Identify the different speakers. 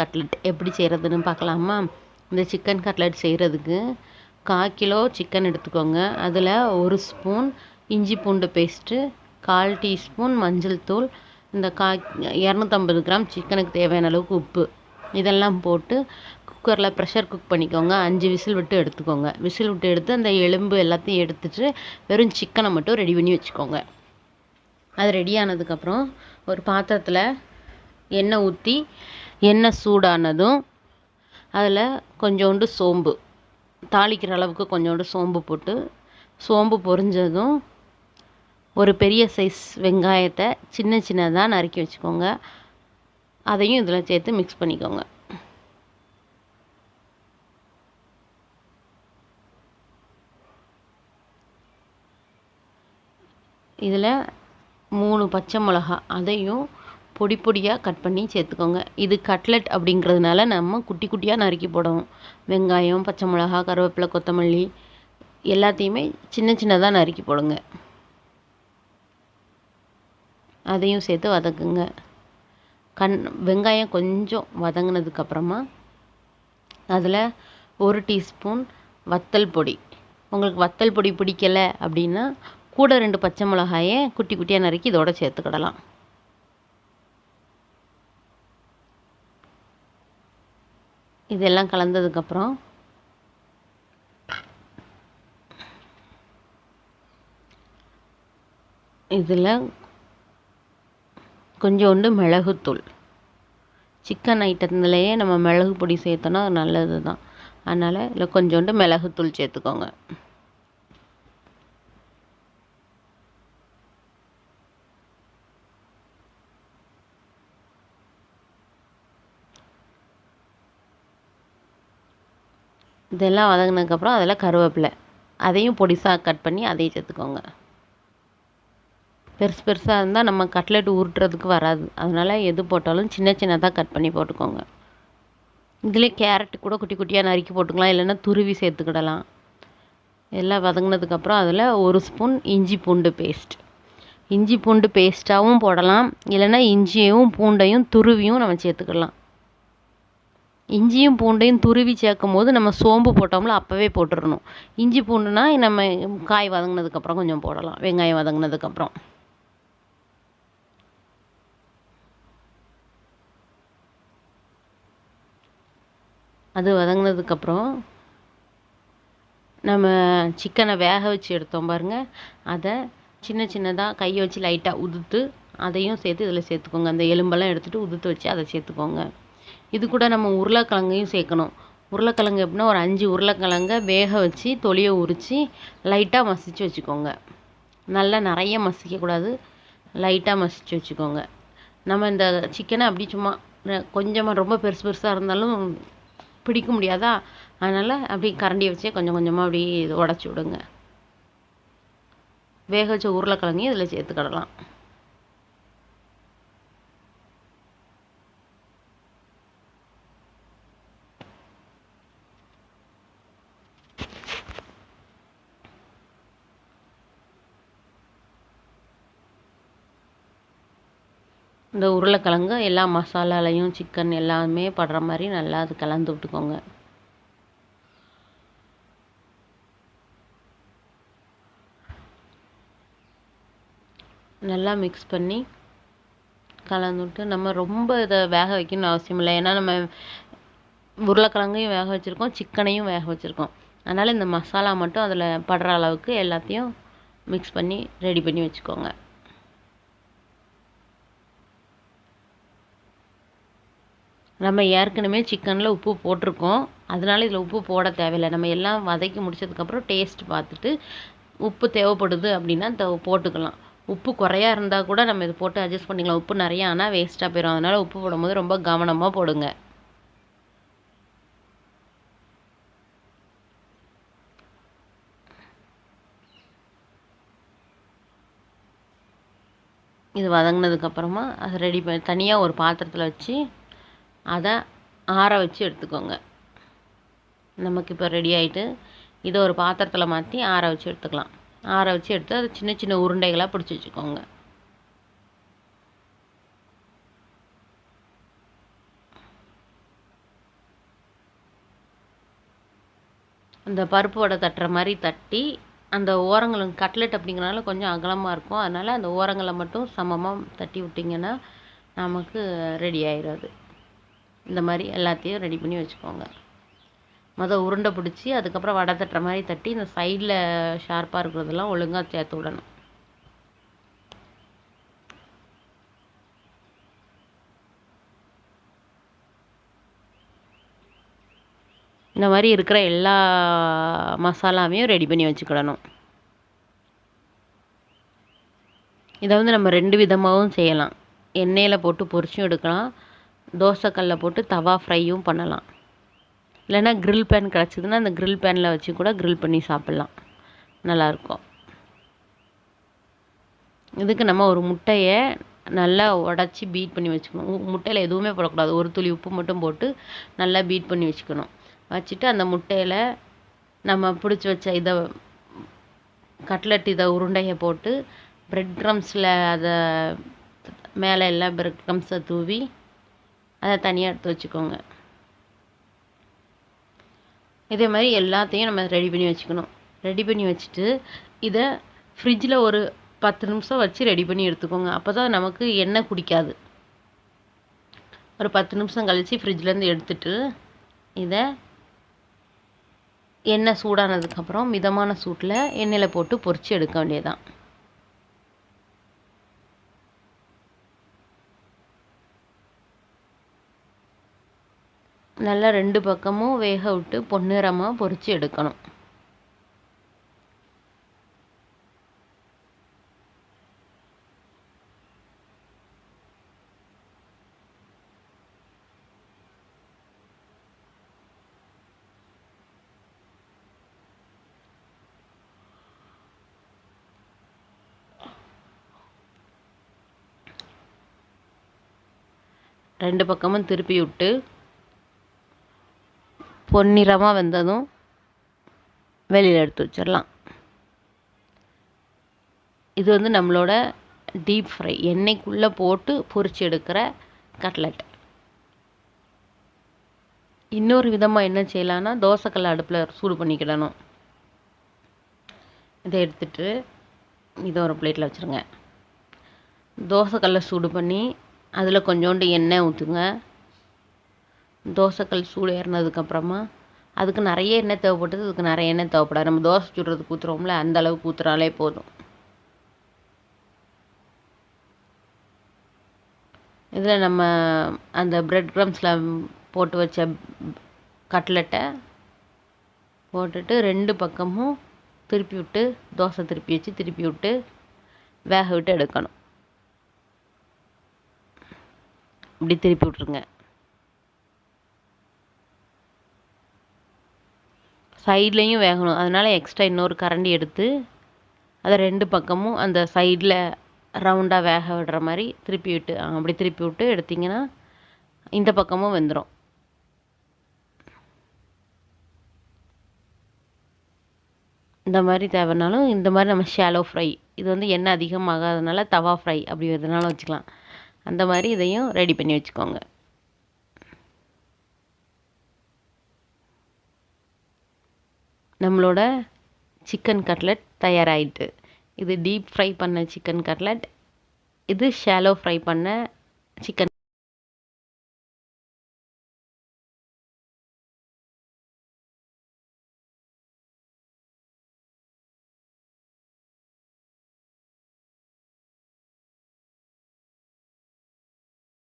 Speaker 1: Cutlet எப்படி செய்கிறதுன்னு பார்க்கலாமா? இந்த சிக்கன் கட்லெட் செய்கிறதுக்கு கால் கிலோ சிக்கன் எடுத்துக்கோங்க. அதில் ஒரு ஸ்பூன் இஞ்சி பூண்டு பேஸ்ட்டு கால் டீஸ்பூன் மஞ்சள் தூள் இந்த கா இரநூத்தம்பது கிராம் சிக்கனுக்கு தேவையான அளவுக்கு உப்பு. இதெல்லாம் போட்டு குக்கரில் ப்ரெஷர் குக் பண்ணிக்கோங்க. அஞ்சு விசில் விட்டு எடுத்துக்கோங்க. விசில் விட்டு எடுத்து அந்த எலும்பு எல்லாத்தையும் எடுத்துட்டு வெறும் சிக்கனை மட்டும் ரெடி பண்ணி வச்சுக்கோங்க. அது ரெடி ஆனதுக்கப்புறம் ஒரு பாத்திரத்தில் எண்ணெய் ஊற்றி எண்ணெய் சூடானதும் அதில் கொஞ்சோண்டு சோம்பு தாளிக்கிற அளவுக்கு கொஞ்சோண்டு சோம்பு போட்டு சோம்பு பொரிஞ்சதும் ஒரு பெரிய சைஸ் வெங்காயத்தை சின்ன சின்னதாக நறுக்கி வச்சுக்கோங்க. அதையும் இதில் சேர்த்து மிக்ஸ் பண்ணிக்கோங்க. இதில் மூணு பச்சை மிளகா அதையும் பொடி பொடியாக கட் பண்ணி சேர்த்துக்கோங்க. இது கட்லெட் அப்படிங்கிறதுனால நம்ம குட்டி குட்டியாக நறுக்கி போடணும். வெங்காயம் பச்சை மிளகா கருவேப்பிலை கொத்தமல்லி எல்லாத்தையுமே சின்ன சின்னதாக நறுக்கி போடுங்க. அதையும் சேர்த்து வதக்குங்க. கண் வெங்காயம் கொஞ்சம் வதங்கினதுக்கப்புறமா அதில் ஒரு டீஸ்பூன் வத்தல் பொடி. உங்களுக்கு வத்தல் பொடி பிடிக்கலை அப்படின்னா கூட ரெண்டு பச்சை மிளகாயை குட்டி குட்டியாக நறுக்கி இதோட சேர்த்துக்கிடலாம். இதெல்லாம் கலந்ததுக்கப்புறம் இதில் கொஞ்சோண்டு மிளகுத்தூள். சிக்கன் ஐட்டத்துலேயே நம்ம மிளகு பொடி சேர்த்தோன்னா அது நல்லது தான் அதனால் இதில் கொஞ்சோண்டு மிளகுத்தூள் சேர்த்துக்கோங்க. இதெல்லாம் வதங்கினதுக்கப்புறம் அதில் கருவேப்பிலை. அதையும் பொடிசாக கட் பண்ணி அதையும் சேர்த்துக்கோங்க. பெருசு பெருசாக இருந்தால் நம்ம கட்லெட் உருட்டுறதுக்கு வராது. அதனால் எது போட்டாலும் சின்ன சின்னதாக கட் பண்ணி போட்டுக்கோங்க. இதிலே கேரட் கூட குட்டி குட்டியாக நறுக்கி போட்டுக்கலாம். இல்லைன்னா துருவி சேர்த்துக்கிடலாம். எல்லாம் வதங்கினதுக்கப்புறம் அதில் ஒரு ஸ்பூன் இஞ்சி பூண்டு பேஸ்ட் இஞ்சி பூண்டு பேஸ்ட்டாகவும் போடலாம். இல்லைன்னா இஞ்சியையும் பூண்டையும் துருவியும் நம்ம சேர்த்துக்கலாம் இஞ்சியும் பூண்டையும் துருவி சேர்க்கும் போது நம்ம சோம்பு போட்டோம்ல அப்போவே போட்டுடணும் இஞ்சி பூண்டுனா நம்ம காய் வதங்கினதுக்கப்புறம் கொஞ்சம் போடலாம். வெங்காயம் வதங்கினதுக்கப்புறம் அது வதங்கினதுக்கப்புறம் நம்ம சிக்கனை வேக வச்சு எடுத்தோம் பாருங்கள் அதை சின்ன சின்னதாக கையை வச்சு லைட்டாக உதுத்து அதையும் சேர்த்து இதில் சேர்த்துக்கோங்க. அந்த எலும்பெல்லாம் எடுத்துகிட்டு உதுத்து வச்சு அதை சேர்த்துக்கோங்க. இது கூட நம்ம உருளைக்கிழங்கையும் சேர்க்கணும். உருளைக்கிழங்கு எப்படின்னா ஒரு அஞ்சு உருளைக்கிழங்க வேக வச்சு தொலியை உரித்து லைட்டாக மசித்து வச்சுக்கோங்க. நல்லா நிறைய மசிக்கக்கூடாது லைட்டாக மசித்து வச்சுக்கோங்க. நம்ம இந்த சிக்கனை அப்படி சும்மா கொஞ்சமாக ரொம்ப பெருசு பெருசாக இருந்தாலும் பிடிக்க முடியாதா? அதனால் அப்படி கரண்டியை வச்சே கொஞ்சம் கொஞ்சமாக அப்படி உடச்சி விடுங்க. வேக வச்ச உருளைக்கிழங்கையும் இதில் சேர்த்துக்கிடலாம். இந்த உருளைக்கிழங்கு எல்லா மசாலாலையும் சிக்கன் எல்லாமே படுற மாதிரி நல்லா அது கலந்து விட்டுக்கோங்க. நல்லா மிக்ஸ் பண்ணி கலந்து விட்டு நம்ம ரொம்ப இதை வேக வைக்கணும்னு அவசியம் இல்லை. ஏன்னா நம்ம உருளைக்கிழங்கையும் வேக வச்சுருக்கோம் சிக்கனையும் வேக வச்சுருக்கோம். அதனால் இந்த மசாலா மட்டும் அதில் படுற அளவுக்கு எல்லாத்தையும் மிக்ஸ் பண்ணி ரெடி பண்ணி வச்சுக்கோங்க. நம்ம ஏற்கனவே சிக்கனில் உப்பு போட்டிருக்கோம். அதனால் இதில் உப்பு போட தேவையில்லை. நம்ம எல்லாம் வதக்கி முடிச்சதுக்கப்புறம் டேஸ்ட் பார்த்துட்டு உப்பு தேவைப்படுது அப்படின்னா த போட்டுக்கலாம். உப்பு குறையா இருந்தால் கூட நம்ம இது போட்டு அட்ஜஸ்ட் பண்ணிக்கலாம். உப்பு நிறையா ஆனால் வேஸ்ட்டாக போயிடும் அதனால் உப்பு போடும்போது ரொம்ப கவனமாக போடுங்க. இது வதங்கினதுக்கப்புறமா அதை ரெடி பண்ணி தனியாக ஒரு பாத்திரத்தில் வச்சு அதை ஆற வச்சு எடுத்துக்கோங்க. நமக்கு இப்போ ரெடி ஆகிட்டு இதை ஒரு பாத்திரத்தில் மாற்றி ஆற வச்சு எடுத்துக்கலாம். ஆற வச்சு எடுத்து அதை சின்ன சின்ன உருண்டைகளாக பிடிச்சி வச்சுக்கோங்க. அந்த பருப்பு வடை தட்டுற மாதிரி தட்டி அந்த ஓரங்களும் கட்லெட் அப்படிங்கிறனால கொஞ்சம் அகலமாக இருக்கும். அதனால் அந்த ஓரங்களை மட்டும் சமமாக தட்டி விட்டிங்கன்னா நமக்கு ரெடி ஆயிடாது இந்த மாதிரி எல்லாத்தையும் ரெடி பண்ணி வச்சுக்கோங்க. மொதல் உருண்டை பிடிச்சி அதுக்கப்புறம் வடை தட்டுற மாதிரி தட்டி இந்த சைடில் ஷார்ப்பாக இருக்கிறதெல்லாம் ஒழுங்காக சேர்த்து விடணும். இந்த மாதிரி இருக்கிற எல்லா மசாலாவையும் ரெடி பண்ணி வச்சுக்கிடணும். இதை வந்து நம்ம ரெண்டு விதமாகவும் செய்யலாம். எண்ணெயில் போட்டு பொரிச்சும் எடுக்கலாம். தோசைக்கல்லில் போட்டு தவா ஃப்ரையும் பண்ணலாம். இல்லைன்னா க்ரில் பேன் கிடச்சிதுன்னா அந்த க்ரில் பேனில் வச்சு கூட க்ரில் பண்ணி சாப்பிட்லாம். நல்லாயிருக்கும். இதுக்கு நம்ம ஒரு முட்டையை நல்லா உடச்சி பீட் பண்ணி வச்சுக்கணும். முட்டையில் எதுவுமே போடக்கூடாது. ஒரு துளி உப்பு மட்டும் போட்டு நல்லா பீட் பண்ணி வச்சுக்கணும். வச்சுட்டு அந்த முட்டையில் நம்ம பிடிச்சி வச்ச இதை கட்லெட் இதை உருண்டையை போட்டு ப்ரெட் க்ரம்ஸில் அதை மேலே எல்லாம் ப்ரெட் க்ரம்ஸை தூவி அதை தனியாக எடுத்து வச்சுக்கோங்க. இதே மாதிரி எல்லாத்தையும் நம்ம ரெடி பண்ணி வச்சுக்கணும். ரெடி பண்ணி வச்சுட்டு இதை ஃப்ரிட்ஜில் ஒரு பத்து நிமிஷம் வச்சு ரெடி பண்ணி எடுத்துக்கோங்க. அப்போ தான் நமக்கு எண்ணெய் குடிக்காது. ஒரு பத்து நிமிஷம் கழித்து ஃப்ரிட்ஜ்லேருந்து எடுத்துட்டு இதை எண்ணெய் சூடானதுக்கப்புறம் மிதமான சூட்டில் எண்ணெயில் போட்டு பொறிச்சு எடுக்க வேண்டியதான் நல்லா ரெண்டு பக்கமும் வேக விட்டு பொன்னிறமாக பொரிச்சு எடுக்கணும். ரெண்டு பக்கமும் திருப்பி விட்டு பொன்னிறமாக வெந்ததும் வெளியில் எடுத்து வச்சிடலாம். இது வந்து நம்மளோட டீப் ஃப்ரை எண்ணெய்க்குள்ளே போட்டு பொரிச்சு எடுக்கிற கட்லெட் இன்னொரு விதமாக என்ன செய்யலான்னா தோசைக்கல் அடுப்பில் சூடு பண்ணிக்கிடணும். இதை எடுத்துட்டு இதை ஒரு பிளேட்டில் வச்சுருங்க. தோசைக்கல்லை சூடு பண்ணி அதில் கொஞ்சோண்டு எண்ணெய் ஊற்றுங்க தோசைக்கல் சூடு ஏறினதுக்கப்புறமா அதுக்கு நிறைய எண்ணெய் தேவைப்பட்டது இதுக்கு நிறைய எண்ணெய் தேவைப்படாது. நம்ம தோசை சுடுறதுக்கு ஊற்றுறோம்ல அந்த அளவுக்கு ஊற்றுனாலே போதும். இதில் நம்ம அந்த பிரெட் க்ரம்ஸில் போட்டு வச்ச கட்லெட்டை போட்டுட்டு ரெண்டு பக்கமும் திருப்பி விட்டு தோசை திருப்பி வச்சு திருப்பி விட்டு வேக விட்டு எடுக்கணும். இப்படி திருப்பி விட்ருங்க சைட்லேயும் வேகணும். அதனால் எக்ஸ்ட்ரா இன்னொரு கரண்டி எடுத்து அதை ரெண்டு பக்கமும் அந்த சைடில் ரவுண்டாக வேக விடுற மாதிரி திருப்பி விட்டு அப்படி திருப்பி விட்டு எடுத்திங்கன்னா இந்த பக்கமும் வெந்துடும் இந்த மாதிரி தேவைனாலும் இந்த மாதிரி நம்ம ஷாலோ ஃப்ரை இது வந்து எண்ணெய் அதிகமாகாதனால தவா ஃப்ரை அப்படி எதுனாலும் வச்சுக்கலாம். அந்த மாதிரி இதையும் ரெடி பண்ணி வச்சுக்கோங்க. நம்மளோட சிக்கன் கட்லெட் தயாராகிட்டு இது டீப் ஃப்ரை பண்ண சிக்கன் கட்லெட் இது ஷாலோ ஃப்ரை பண்ண சிக்கன்